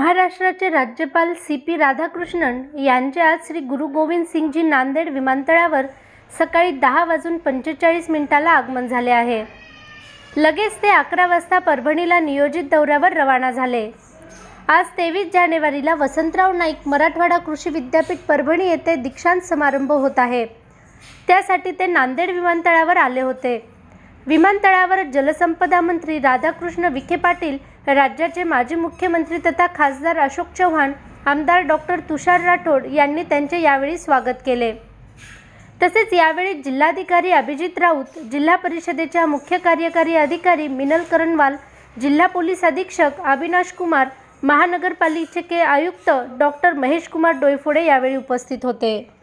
महाराष्ट्राचे राज्यपाल C P Radhakrishnan यांचे आज श्री गुरु गोविंद सिंगजी नांदेड विमानतळावर सकाळी दहा वाजून पंचेचाळीस मिनिटाला आगमन झाले आहे. लगेच ते अकरा वाजता परभणीला नियोजित दौऱ्यावर रवाना झाले. आज तेवीस जानेवारीला वसंतराव नाईक मराठवाडा कृषी विद्यापीठ परभणी येथे दीक्षांत समारंभ होत आहे. त्यासाठी ते नांदेड विमानतळावर आले होते. विमानतळावर जलसंपदा मंत्री राधाकृष्ण विखे पाटील राज्याचे माजी मुख्यमंत्री तथा खासदार अशोक चव्हाण आमदार डॉक्टर तुषार राठोड यांनी त्यांचे यावेळी स्वागत केले. तसेच यावेळी जिल्हाधिकारी अभिजित राऊत जिल्हा परिषदेच्या मुख्य कार्यकारी अधिकारी मिनल करणवाल जिल्हा पोलीस अधीक्षक अविनाश कुमार महानगरपालिकेचे आयुक्त डॉक्टर महेश कुमार यावेळी उपस्थित होते.